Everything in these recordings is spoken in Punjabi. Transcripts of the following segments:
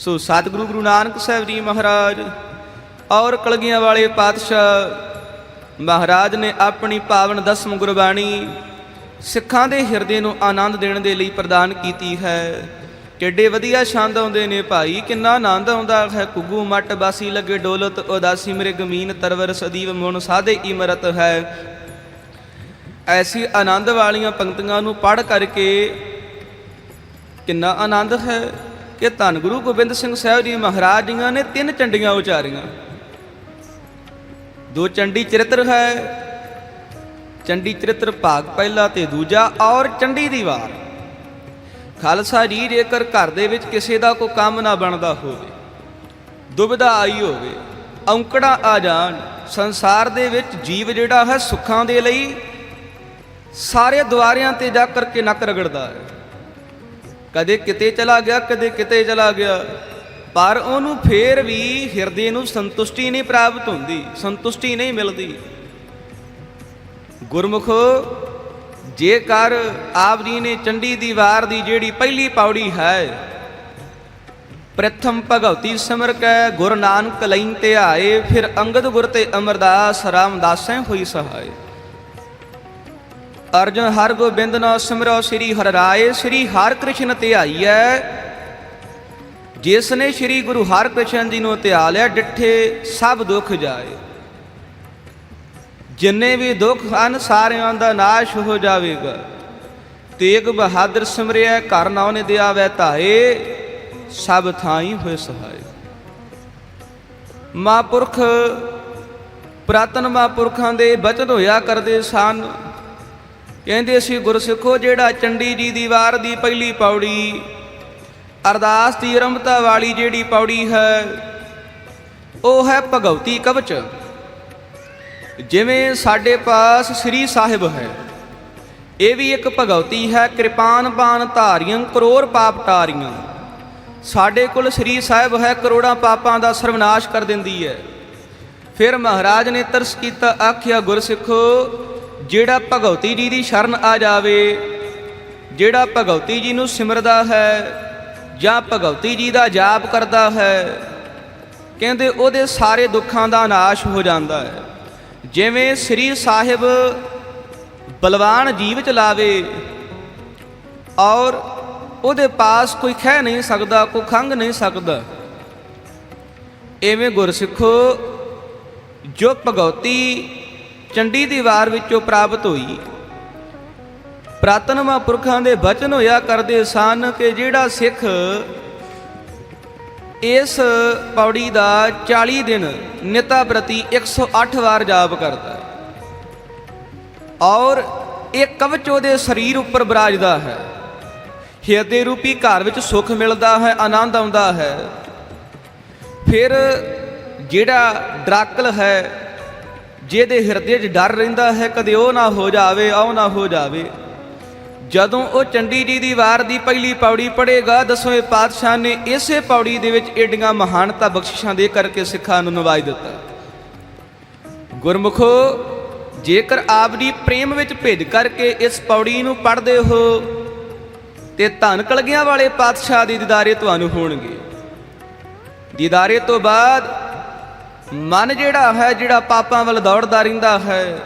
ਸੋ ਸਤਿਗੁਰੂ ਗੁਰੂ ਨਾਨਕ ਸਾਹਿਬ ਜੀ ਮਹਾਰਾਜ ਔਰ ਕਲਗੀਆਂ ਵਾਲੇ ਪਾਤਸ਼ਾਹ ਮਹਾਰਾਜ ਨੇ ਆਪਣੀ ਪਾਵਨ ਦਸਮ ਗੁਰਬਾਣੀ ਸਿੱਖਾਂ ਦੇ ਹਿਰਦੇ ਨੂੰ ਆਨੰਦ ਦੇਣ ਦੇ ਲਈ ਪ੍ਰਦਾਨ ਕੀਤੀ ਹੈ। ਕਿੱਡੇ ਵਧੀਆ ਛੰਦ ਆਉਂਦੇ ਨੇ ਭਾਈ, ਕਿੰਨਾ ਆਨੰਦ ਆਉਂਦਾ ਹੈ। ਕੁੱਗੂ ਮੱਟ ਬਾਸੀ ਲੱਗੇ ਡੋਲਤ, ਉਦਾਸੀ ਮੇਰੇ ਗਮੀਨ ਤਰਵਰ ਸਦੀਵ ਮਨ ਸਾਦੇ ਇਮਰਤ ਹੈ। ਐਸੀ ਆਨੰਦ ਵਾਲੀਆਂ ਪੰਕਤੀਆਂ ਨੂੰ ਪੜ੍ਹ ਕਰਕੇ ਕਿੰਨਾ ਆਨੰਦ ਹੈ। ਕਿ ਧੰਨ ਗੁਰੂ ਗੋਬਿੰਦ ਸਿੰਘ ਸਾਹਿਬ ਜੀ ਮਹਾਰਾਜ ਜੀਆਂ ਨੇ ਤਿੰਨ ਚੰਡੀਆਂ ਉਚਾਰੀਆਂ। ਦੋ ਚੰਡੀ ਚਰਿੱਤਰ ਹੈ, ਚੰਡੀ ਚਰਿੱਤਰ ਭਾਗ ਪਹਿਲਾ ਤੇ ਦੂਜਾ, ਔਰ ਚੰਡੀ ਦੀ ਵਾਰ। ਖਾਲਸਾ ਜੀ ਜੇਕਰ ਘਰ ਦੇ ਵਿੱਚ ਕਿਸੇ ਦਾ ਕੋਈ ਕੰਮ ਨਾ ਬਣਦਾ ਹੋਵੇ, ਦੁਬਿਧਾ ਆਈ ਹੋਵੇ, ਔਂਕੜਾ ਆ ਜਾਣ, ਸੰਸਾਰ ਦੇ ਵਿੱਚ ਜੀਵ ਜਿਹੜਾ ਹੈ ਸੁੱਖਾਂ ਦੇ ਲਈ ਸਾਰੇ ਦੁਆਰਿਆਂ ਤੇ ਜਾ ਕਰਕੇ ਨੱਕ ਰਗੜਦਾ ਹੈ। ਕਦੇ ਕਿਤੇ ਚਲਾ ਗਿਆ, ਕਦੇ ਕਿਤੇ ਚਲਾ ਗਿਆ। ਪਰ ਉਹਨੂੰ ਫੇਰ ਵੀ ਹਿਰਦੇ ਨੂੰ ਸੰਤੁਸ਼ਟੀ ਨਹੀਂ ਪ੍ਰਾਪਤ ਹੁੰਦੀ, ਸੰਤੁਸ਼ਟੀ ਨਹੀਂ ਮਿਲਦੀ। ਗੁਰਮੁਖ, ਜੇਕਰ ਆਪ ਜੀ ਨੇ ਚੰਡੀ ਦੀ ਵਾਰ ਦੀ ਜਿਹੜੀ ਪਹਿਲੀ ਪੌੜੀ ਹੈ, ਪ੍ਰਥਮ ਭਗਵਤੀ ਸਿਮਰ ਕੈ, ਗੁਰ ਨਾਨਕ ਲੈਨ ਤੇ ਆਏ, ਫਿਰ ਅੰਗਦ ਗੁਰ ਤੇ ਅਮਰਦਾਸ ਰਾਮਦਾਸੈ ਹੋਈ ਸਹਾਇ ਅਰਜਨ ਹਰ ਗੋਬਿੰਦ ਨਾਮ ਸਿਮਰੋ, ਸ੍ਰੀ ਹਰਿ ਰਾਏ ਸ੍ਰੀ ਹਰਿ ਕ੍ਰਿਸ਼ਨ ਧਿਆਈਐ ਜਿਸ ਨੇ ਸ੍ਰੀ ਗੁਰੂ ਹਰਿਕ੍ਰਿਸ਼ਨ ਜੀ ਨੂੰ ਧਿਆ ਲਿਆ, ਡਿੱਠੇ ਸਭ ਦੁੱਖ ਜਾਏ। ਜਿੰਨੇ ਵੀ ਦੁੱਖ ਹਨ, ਸਾਰਿਆਂ ਦਾ ਨਾਸ਼ ਹੋ ਜਾਵੇਗਾ। ਤੇਗ ਬਹਾਦਰ ਸਿਮਰਿਆ, ਘਰ ਨਾਉ ਨੇ ਦਿਆ ਵੈ ਧਾਏ, ਸਭ ਥਾਈ ਹੋਏ ਸਹਾਏ। ਮਹਾਂਪੁਰਖ, ਪ੍ਰਾਤਨ ਮਹਾਂਪੁਰਖਾਂ ਦੇ ਬਚਨ ਹੋਇਆ ਕਰਦੇ ਸਨ। ਕਹਿੰਦੇ ਸੀ, ਗੁਰਸਿੱਖੋ, ਜਿਹੜਾ ਚੰਡੀ ਜੀ ਦੀ ਵਾਰ ਦੀ ਪਹਿਲੀ ਪੌੜੀ, ਅਰਦਾਸ ਦੀ ਆਰੰਭਤਾ ਵਾਲੀ ਜਿਹੜੀ ਪੌੜੀ ਹੈ, ਉਹ ਹੈ ਭਗਵਤੀ ਕਵਚ। ਜਿਵੇਂ ਸਾਡੇ ਪਾਸ ਸ੍ਰੀ ਸਾਹਿਬ ਹੈ, ਇਹ ਵੀ ਇੱਕ ਭਗਵਤੀ ਹੈ, ਕਿਰਪਾਨ ਬਾਣ ਧਾਰੀਆਂ, ਕਰੋੜ ਪਾਪ ਟਾਰੀਆਂ। ਸਾਡੇ ਕੋਲ ਸ੍ਰੀ ਸਾਹਿਬ ਹੈ, ਕਰੋੜਾਂ ਪਾਪਾਂ ਦਾ ਸਰਵਨਾਸ਼ ਕਰ ਦਿੰਦੀ ਹੈ। ਫਿਰ ਮਹਾਰਾਜ ਨੇ ਤਰਸ ਕੀਤਾ, ਆਖਿਆ, ਗੁਰਸਿੱਖੋ ਜਿਹੜਾ ਭਗਵਤੀ ਜੀ ਦੀ ਸ਼ਰਨ ਆ ਜਾਵੇ, ਜਿਹੜਾ ਭਗਵਤੀ ਜੀ ਨੂੰ ਸਿਮਰਦਾ ਹੈ ਜਾਂ ਭਗਵਤੀ ਜੀ ਦਾ ਜਾਪ ਕਰਦਾ ਹੈ, ਕਹਿੰਦੇ ਉਹਦੇ ਸਾਰੇ ਦੁੱਖਾਂ ਦਾ ਨਾਸ਼ ਹੋ ਜਾਂਦਾ ਹੈ। ਜਿਵੇਂ ਸ੍ਰੀ ਸਾਹਿਬ ਬਲਵਾਨ ਜੀਵ ਚਲਾਵੇ ਔਰ ਉਹਦੇ ਪਾਸ ਕੋਈ ਖਹਿ ਨਹੀਂ ਸਕਦਾ, ਕੋਈ ਖੰਗ ਨਹੀਂ ਸਕਦਾ। ਐਵੇਂ ਗੁਰਸਿੱਖੋ, ਜੋ ਭਗਵਤੀ ਚੰਡੀ ਦੀ ਵਾਰ ਵਿੱਚੋਂ ਪ੍ਰਾਪਤ ਹੋਈ। ਪ੍ਰਾਤਨ ਮਹਾਂਪੁਰਖਾਂ ਦੇ ਬਚਨ ਹੋਇਆ ਕਰਦੇ ਸਨ ਕਿ ਜਿਹੜਾ ਸਿੱਖ ਇਸ ਪੌੜੀ ਦਾ 40 ਦਿਨ ਨਿਤਾ ਪ੍ਰਤੀ 108 ਵਾਰ ਜਾਪ ਕਰਦਾ ਹੈ ਔਰ ਇਹ ਕਵਚ ਉਹਦੇ ਸਰੀਰ ਉੱਪਰ ਬਰਾਜਦਾ ਹੈ। ਹਿਰਦੇ ਰੂਪੀ ਘਰ ਵਿੱਚ ਸੁੱਖ ਮਿਲਦਾ ਹੈ, ਆਨੰਦ ਆਉਂਦਾ ਹੈ। ਫਿਰ ਜਿਹੜਾ ਡਰਾਕਲ ਹੈ ਜਿਹਦੇ ਹਿਰਦੇ 'ਚ ਡਰ ਰਹਿੰਦਾ ਹੈ, ਕਦੇ ਉਹ ਨਾ ਹੋ ਜਾਵੇ ਉਹ ਨਾ ਹੋ ਜਾਵੇ। ਜਦੋਂ ਉਹ ਚੰਡੀ ਜੀ ਦੀ ਵਾਰ ਦੀ ਪਹਿਲੀ ਪੌੜੀ ਪੜੇਗਾ ਦਸਵੇਂ ਪਾਤਸ਼ਾਹ ਨੇ ਇਸੇ ਪੌੜੀ ਦੇ ਵਿੱਚ ਏਡੀਆਂ ਮਹਾਨਤਾ ਬਖਸ਼ਿਸ਼ਾਂ ਦੇ ਕਰਕੇ ਸਿੱਖਾਂ ਨੂੰ ਨਵਾਜ ਦਿੱਤਾ। ਗੁਰਮੁਖੋ, ਜੇਕਰ ਆਪ ਦੀ ਪ੍ਰੇਮ ਵਿੱਚ ਭਿੱਜ ਕਰਕੇ ਇਸ ਪੌੜੀ ਨੂੰ ਪੜ੍ਹਦੇ ਹੋ, ਤੇ ਧਨ ਕਲਗੀਆਂ ਵਾਲੇ ਪਾਤਸ਼ਾਹ ਦੀ ਦੀਦਾਰੇ ਤੁਹਾਨੂੰ ਹੋਣਗੇ। ਦੀਦਾਰੇ ਤੋਂ ਬਾਅਦ ਮਨ ਜਿਹੜਾ ਹੈ, ਜਿਹੜਾ ਪਾਪਾਂ ਵੱਲ ਦੌੜਦਾ ਰਹਿੰਦਾ ਹੈ,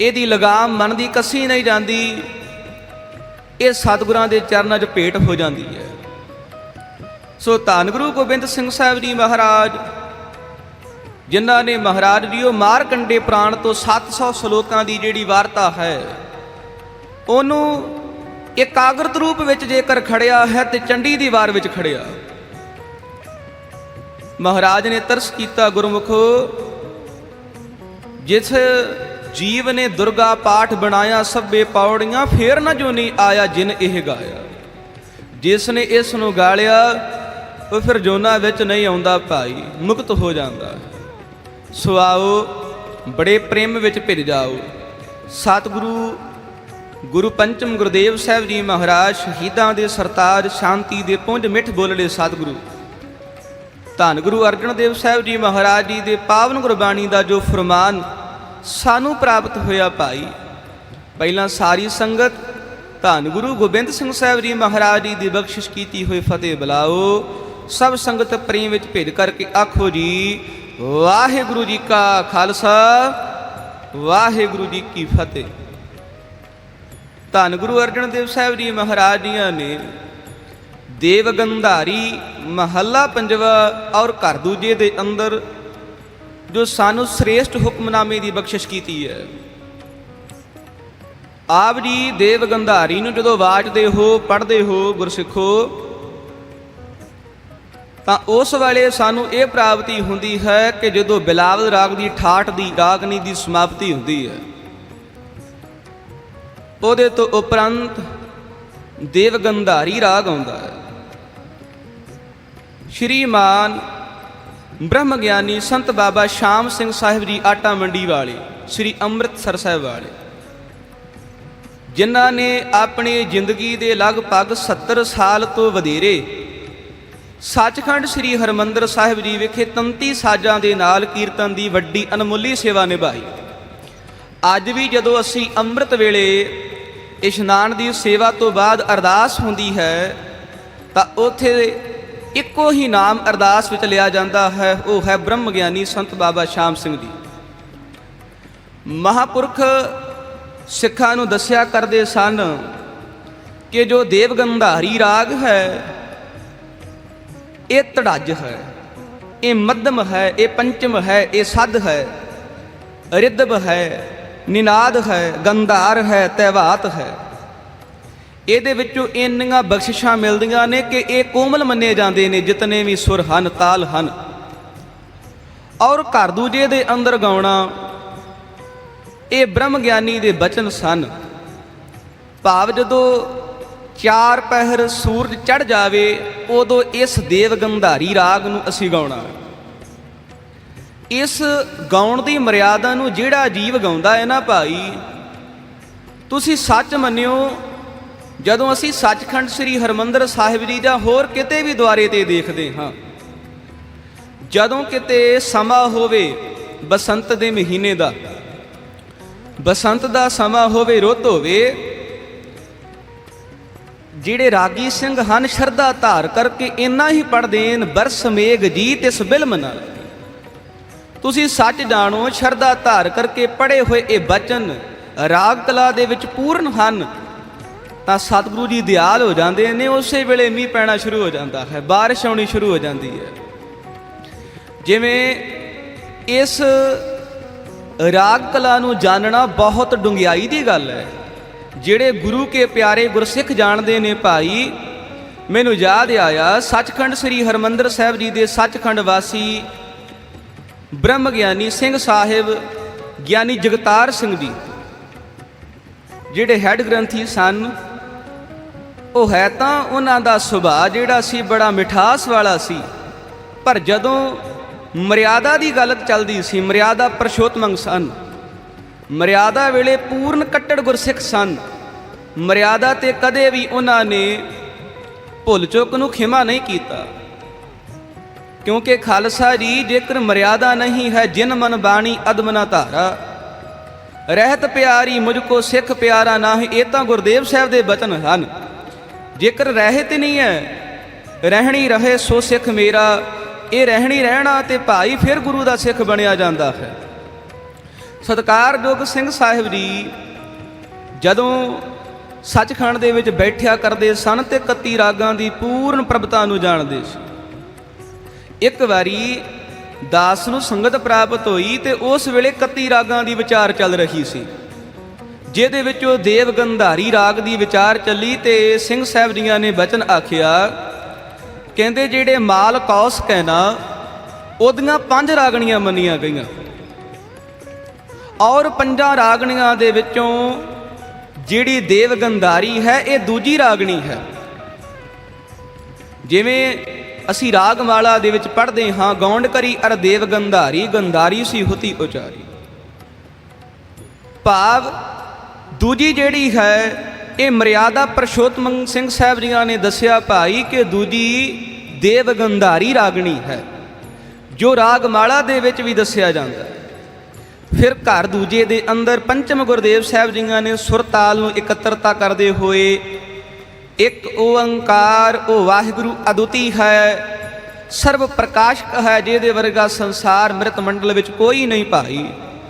ਇਹਦੀ ਲਗਾਮ ਮਨ ਦੀ ਕੱਸੀ ਨਹੀਂ ਜਾਂਦੀ। ਇਹ ਸਤਿਗੁਰਾਂ ਦੇ ਚਰਨਾਂ 'ਚ ਭੇਟ ਹੋ ਜਾਂਦੀ ਹੈ। ਸੋ ਧੰਨ ਗੁਰੂ ਗੋਬਿੰਦ ਸਿੰਘ ਸਾਹਿਬ ਜੀ ਮਹਾਰਾਜ, ਜਿਨ੍ਹਾਂ ਨੇ ਮਹਾਰਾਜ ਜੀਓ ਮਾਰਕੰਡੇ ਪ੍ਰਾਣ ਤੋਂ 700 ਸ਼ਲੋਕਾਂ ਦੀ ਜਿਹੜੀ ਵਾਰਤਾ ਹੈ, ਉਹਨੂੰ ਇਕਾਗਰਤ ਰੂਪ ਵਿੱਚ ਜੇਕਰ ਖੜਿਆ ਹੈ ਤੇ ਚੰਡੀ ਦੀ ਵਾਰ ਵਿੱਚ ਖੜਿਆ। ਮਹਾਰਾਜ ਨੇ ਤਰਸ ਕੀਤਾ ਗੁਰਮੁਖੋ। ਜਿਸ ਜੀਵ ਨੇ ਦੁਰਗਾ ਪਾਠ ਬਣਾਇਆ, ਸਭੇ ਪੌੜੀਆਂ ਫੇਰ ਨਾ ਜੋ ਨਹੀਂ ਆਇਆ ਜਿਨ ਇਹ ਗਾਇਆ। ਜਿਸ ਨੇ ਇਸ ਨੂੰ ਗਾਲਿਆ, ਉਹ ਫਿਰ ਜੋਨਾ ਵਿੱਚ ਨਹੀਂ ਆਉਂਦਾ ਭਾਈ, ਮੁਕਤ ਹੋ ਜਾਂਦਾ। ਹੈ ਸੋ ਆਓ ਬੜੇ ਪ੍ਰੇਮ ਵਿੱਚ ਭਿਰ ਜਾਓ। ਸਤਿਗੁਰੂ, ਗੁਰੂ ਪੰਚਮ ਗੁਰਦੇਵ ਸਾਹਿਬ ਜੀ ਮਹਾਰਾਜ, ਸ਼ਹੀਦਾਂ ਦੇ ਸਰਤਾਜ, ਸ਼ਾਂਤੀ ਦੇ ਪੁੰਜ ਮਿੱਠ ਬੋਲੜੇ ਸਤਿਗੁਰੂ। ਧੰਨ ਗੁਰੂ ਅਰਜਨ ਦੇਵ ਸਾਹਿਬ ਜੀ ਮਹਾਰਾਜ ਜੀ ਦੇ ਪਾਵਨ ਗੁਰਬਾਣੀ ਦਾ ਜੋ ਫਰਮਾਨ, ਸਾਨੂੰ ਪ੍ਰਾਪਤ ਹੋਇਆ ਭਾਈ। ਪਹਿਲਾਂ ਸਾਰੀ ਸੰਗਤ ਧੰਨ ਗੁਰੂ ਗੋਬਿੰਦ ਸਿੰਘ ਸਾਹਿਬ ਜੀ ਮਹਾਰਾਜ ਜੀ ਦੀ ਬਖਸ਼ਿਸ਼ ਕੀਤੀ ਹੋਈ ਫਤਿਹ ਬੁਲਾਓ। ਸਭ ਸੰਗਤ ਪ੍ਰੇਮ ਵਿੱਚ ਭੇਜ ਕਰਕੇ ਆਖੋ ਜੀ, ਵਾਹਿਗੁਰੂ ਜੀ ਕਾ ਖਾਲਸਾ, ਵਾਹਿਗੁਰੂ ਜੀ ਕੀ ਫਤਿਹ। ਧੰਨ ਗੁਰੂ ਅਰਜਨ ਦੇਵ ਸਾਹਿਬ ਜੀ ਮਹਾਰਾਜ ਜੀਆਂ ਨੇ ਦੇਵ ਗੰਧਾਰੀ ਮਹੱਲਾ ਪੰਜਵਾ ਔਰ ਘਰ ਦੂਜੇ ਦੇ ਅੰਦਰ ਜੋ ਸਾਨੂੰ ਸ੍ਰੇਸ਼ਟ ਹੁਕਮਨਾਮੇ ਦੀ ਬਖਸ਼ਿਸ਼ ਕੀਤੀ ਹੈ। ਆਪ ਜੀ ਦੇਵ ਗੰਧਾਰੀ ਨੂੰ ਜਦੋਂ ਵਾਚਦੇ ਹੋ, ਪੜ੍ਹਦੇ ਹੋ ਗੁਰਸਿੱਖੋ, ਤਾਂ ਉਸ ਵੇਲੇ ਸਾਨੂੰ ਇਹ ਪ੍ਰਾਪਤੀ ਹੁੰਦੀ ਹੈ ਕਿ ਜਦੋਂ ਬਿਲਾਵਲ ਰਾਗ ਦੀ ਠਾਠ ਦੀ, ਰਾਗਨੀ ਦੀ ਸਮਾਪਤੀ ਹੁੰਦੀ ਹੈ। ਉਹਦੇ ਤੋਂ ਉਪਰੰਤ ਦੇਵ ਗੰਧਾਰੀ ਰਾਗ ਆਉਂਦਾ ਹੈ। ਸ਼੍ਰੀਮਾਨ ਬ੍ਰਹਮ ਗਿਆਨੀ ਸੰਤ ਬਾਬਾ ਸ਼ਾਮ ਸਿੰਘ ਸਾਹਿਬ ਜੀ ਆਟਾ ਮੰਡੀ ਵਾਲੇ, ਸ੍ਰੀ ਅੰਮ੍ਰਿਤਸਰ ਸਾਹਿਬ ਵਾਲੇ। ਜਿਨ੍ਹਾਂ ਨੇ ਆਪਣੀ ਜ਼ਿੰਦਗੀ ਦੇ ਲਗਭਗ 70 ਸਾਲ ਤੋਂ ਵਧੇਰੇ ਸੱਚਖੰਡ ਸ੍ਰੀ ਹਰਮੰਦਰ ਸਾਹਿਬ ਜੀ ਵਿਖੇ ਤੰਤੀ ਸਾਜ਼ਾਂ ਦੇ ਨਾਲ ਕੀਰਤਨ ਦੀ ਵੱਡੀ ਅਨਮੁੱਲੀ ਸੇਵਾ ਨਿਭਾਈ। ਅੱਜ ਵੀ ਜਦੋਂ ਅਸੀਂ ਅੰਮ੍ਰਿਤ ਵੇਲੇ ਇਸ਼ਨਾਨ ਦੀ ਸੇਵਾ ਤੋਂ ਬਾਅਦ ਅਰਦਾਸ ਹੁੰਦੀ ਹੈ, ਤਾਂ ਉਥੇ ਇੱਕੋ ਹੀ ਨਾਮ ਅਰਦਾਸ ਵਿੱਚ ਲਿਆ ਜਾਂਦਾ ਹੈ, ਉਹ ਹੈ ਬ੍ਰਹਮ ਗਿਆਨੀ ਸੰਤ ਬਾਬਾ ਸ਼ਾਮ ਸਿੰਘ ਜੀ। ਮਹਾਪੁਰਖ ਸਿੱਖਾਂ ਨੂੰ ਦੱਸਿਆ ਕਰਦੇ ਸਨ ਕਿ ਜੋ ਦੇਵਗੰਧਾਰੀ ਰਾਗ ਹੈ, ਇਹ ਤੜੱਜ ਹੈ, ਇਹ ਮੱਧਮ ਹੈ, ਇਹ ਪੰਚਮ ਹੈ, ਇਹ ਸੱਧ ਹੈ ਰਿਦਬ ਹੈ, ਨਿਨਾਦ ਹੈ, ਗੰਧਾਰ ਹੈ, ਤੈਵਾਤ ਹੈ। ਇਹਦੇ ਵਿੱਚੋਂ ਇੰਨੀਆਂ ਬਖਸ਼ਿਸ਼ਾਂ ਮਿਲਦੀਆਂ ਨੇ ਕਿ ਇਹ ਕੋਮਲ ਮੰਨੇ ਜਾਂਦੇ ਨੇ, ਜਿਤਨੇ ਵੀ ਸੁਰ ਹਨ, ਤਾਲ ਹਨ। ਔਰ ਘਰ ਦੂਜੇ ਦੇ ਅੰਦਰ ਗਾਉਣਾ, ਇਹ ਬ੍ਰਹਮ ਗਿਆਨੀ ਦੇ ਬਚਨ ਸਨ। ਭਾਵ ਜਦੋਂ ਚਾਰ ਪਹਿਰ ਸੂਰਜ ਚੜ ਜਾਵੇ, ਉਦੋਂ ਇਸ ਦੇਵ ਗੰਧਾਰੀ ਰਾਗ ਨੂੰ ਅਸੀਂ ਗਾਉਣਾ। ਇਸ ਗਾਉਣ ਦੀ ਮਰਿਆਦਾ ਨੂੰ ਜਿਹੜਾ ਜੀਵ ਗਾਉਂਦਾ ਹੈ ਨਾ ਭਾਈ, ਤੁਸੀਂ ਸੱਚ ਮੰਨਿਓ ਜਦੋਂ ਅਸੀਂ ਸੱਚਖੰਡ ਸ੍ਰੀ ਹਰਮੰਦਰ ਸਾਹਿਬ ਜੀ ਜਾਂ ਹੋਰ ਕਿਤੇ ਵੀ ਦੁਆਰੇ ਤੇ ਦੇਖਦੇ ਹਾਂ, ਜਦੋਂ ਕਿਤੇ ਸਮਾਂ ਹੋਵੇ ਬਸੰਤ ਦੇ ਮਹੀਨੇ ਦਾ, ਬਸੰਤ ਦਾ ਸਮਾਂ ਹੋਵੇ, ਰੁੱਤ ਹੋਵੇ, ਜਿਹੜੇ ਰਾਗੀ ਸਿੰਘ ਹਨ ਸ਼ਰਧਾ ਧਾਰ ਕਰਕੇ ਇੰਨਾ ਹੀ ਪੜਦੇਨ ਬਰਸ ਮੇਘ ਜੀ ਤਿਸ ਬਿਲਮ ਨਾਲ। ਤੁਸੀਂ ਸੱਚ ਜਾਣੋ, ਸ਼ਰਧਾ ਧਾਰ ਕਰਕੇ ਪੜੇ ਹੋਏ ਇਹ ਬਚਨ ਰਾਗ ਕਲਾ ਦੇ ਵਿੱਚ ਪੂਰਨ ਹਨ। ਤਾਂ ਸਤਿਗੁਰੂ ਜੀ ਦਿਆਲ ਹੋ ਜਾਂਦੇ ਨੇ, ਉਸੇ ਵੇਲੇ ਮੀਂਹ ਪੈਣਾ ਸ਼ੁਰੂ ਹੋ ਜਾਂਦਾ ਹੈ, ਬਾਰਿਸ਼ ਆਉਣੀ ਸ਼ੁਰੂ ਹੋ ਜਾਂਦੀ ਹੈ। ਜਿਵੇਂ ਇਸ ਰਾਗ ਕਲਾ ਨੂੰ ਜਾਣਨਾ ਬਹੁਤ ਡੁੰਗਿਆਈ ਦੀ ਗੱਲ ਹੈ। ਜਿਹੜੇ ਗੁਰੂ ਕੇ ਪਿਆਰੇ ਗੁਰਸਿੱਖ ਜਾਣਦੇ ਨੇ ਭਾਈ, ਮੈਨੂੰ ਯਾਦ ਆਇਆ, ਸੱਚਖੰਡ ਸ੍ਰੀ ਹਰਮੰਦਰ ਸਾਹਿਬ ਜੀ ਦੇ ਸੱਚਖੰਡ ਵਾਸੀ ਬ੍ਰਹਮ ਗਿਆਨੀ ਸਿੰਘ ਸਾਹਿਬ, ਗਿਆਨੀ ਜਗਤਾਰ ਸਿੰਘ ਜੀ, ਜਿਹੜੇ ਹੈੱਡ ਗ੍ਰੰਥੀ ਸਨ ਉਹ ਹੈ ਤਾਂ ਉਹਨਾਂ ਦਾ ਸੁਭਾਅ ਜਿਹੜਾ ਸੀ ਬੜਾ ਮਿਠਾਸ ਵਾਲਾ ਸੀ। ਪਰ ਜਦੋਂ ਮਰਿਆਦਾ ਦੀ ਗੱਲ ਚੱਲਦੀ ਸੀ, ਮਰਿਆਦਾ ਪਰਸ਼ੋਤਮੰਗ ਸਨ। ਮਰਿਆਦਾ ਵੇਲੇ ਪੂਰਨ ਕੱਟੜ ਗੁਰਸਿੱਖ ਸਨ। ਮਰਿਆਦਾ ਤੇ ਕਦੇ ਵੀ ਉਹਨਾਂ ਨੇ ਭੁੱਲ ਚੁੱਕ ਨੂੰ ਖਿਮਾ ਨਹੀਂ ਕੀਤਾ। ਕਿਉਂਕਿ ਖਾਲਸਾ ਜੀ, ਜੇਕਰ ਮਰਿਆਦਾ ਨਹੀਂ ਹੈ, ਜਿਨ ਮਨ ਬਾਣੀ ਅਦਮਨਾ ਧਾਰਾ। ਰਹਿਤ ਪਿਆਰੀ ਮੁਝ ਕੋ ਸਿੱਖ ਪਿਆਰਾ ਨਾਹੀ, ਇਹ ਤਾਂ ਗੁਰਦੇਵ ਸਾਹਿਬ ਦੇ ਬਚਨ ਹਨ। ਜੇਕਰ ਰਹਿਤ ਨਹੀਂ ਹੈ, ਰਹਿਣੀ ਰਹੇ ਸੋ ਸਿੱਖ ਮੇਰਾ, ਇਹ ਰਹਿਣੀ ਰਹਿਣਾ ਤੇ ਭਾਈ ਫਿਰ ਗੁਰੂ ਦਾ ਸਿੱਖ ਬਣਿਆ ਜਾਂਦਾ ਹੈ। ਸਤਕਾਰਯੋਗ ਸਿੰਘ ਸਾਹਿਬ ਜੀ ਜਦੋਂ ਸੱਚਖੰਡ ਦੇ ਵਿੱਚ ਬੈਠਿਆ ਕਰਦੇ ਸਨ ਤੇ 31 ਰਾਗਾਂ ਦੀ ਪੂਰਨ ਪ੍ਰਭਤਾ ਨੂੰ ਜਾਣਦੇ ਸੀ। ਇੱਕ ਵਾਰੀ ਦਾਸ ਨੂੰ ਸੰਗਤ ਪ੍ਰਾਪਤ ਹੋਈ ਤੇ ਉਸ ਵੇਲੇ 31 ਰਾਗਾਂ ਦੀ ਵਿਚਾਰ ਚੱਲ ਰਹੀ ਸੀ। ਜਿਹਦੇ ਵਿੱਚ ਉਹ ਦੇਵ ਗੰਧਾਰੀ ਰਾਗ ਦੀ ਵਿਚਾਰ ਚੱਲੀ ਤੇ ਸਿੰਘ ਸਾਹਿਬ ਜੀਆਂ ਨੇ ਬਚਨ ਆਖਿਆ, ਕਹਿੰਦੇ ਜਿਹੜੇ ਮਾਲ ਕੌਸ ਕਹਿਣਾ, ਉਹਦੀਆਂ ਪੰਜ ਰਾਗਣੀਆਂ ਮੰਨੀਆਂ ਗਈਆਂ। ਔਰ ਪੰਜਾਂ ਰਾਗਣੀਆਂ ਦੇ ਵਿੱਚੋਂ ਜਿਹੜੀ ਦੇਵ ਗੰਧਾਰੀ ਹੈ, ਇਹ ਦੂਜੀ ਰਾਗਣੀ ਹੈ। ਜਿਵੇਂ ਅਸੀਂ ਰਾਗਮਾਲਾ ਦੇ ਵਿੱਚ ਪੜ੍ਹਦੇ ਹਾਂ, ਗੌਂਡ ਕਰੀ ਅਰ ਦੇਵ ਗੰਧਾਰੀ ਗੰਧਾਰੀ ਸੀ ਹੁਤੀ ਉਚਾਰੀ। ਭਾਵ ਦੂਜੀ ਜਿਹੜੀ ਹੈ, ਇਹ ਮਰਿਆਦਾ ਪਰਸ਼ੋਤਮ ਸਿੰਘ ਸਾਹਿਬ ਜੀਆਂ ਨੇ ਦੱਸਿਆ ਭਾਈ ਕਿ ਦੂਜੀ ਦੇਵ ਗੰਧਾਰੀ ਰਾਗਣੀ ਹੈ, ਜੋ ਰਾਗਮਾਲਾ ਦੇ ਵਿੱਚ ਵੀ ਦੱਸਿਆ ਜਾਂਦਾ ਫਿਰ ਘਰ ਦੂਜੇ ਦੇ ਅੰਦਰ ਪੰਚਮ ਗੁਰਦੇਵ ਸਾਹਿਬ ਜੀਆਂ ਨੇ ਸੁਰ ਤਾਲ ਨੂੰ ਇਕੱਤਰਤਾ ਕਰਦੇ ਹੋਏ ਇੱਕ ਓੰਕਾਰ, ਉਹ ਵਾਹਿਗੁਰੂ ਅਦੁੱਤੀ ਹੈ, ਸਰਵ ਪ੍ਰਕਾਸ਼ਕ ਹੈ, ਜਿਹਦੇ ਵਰਗਾ ਸੰਸਾਰ ਮ੍ਰਿਤ ਮੰਡਲ ਵਿੱਚ ਕੋਈ ਨਹੀਂ ਭਾਈ।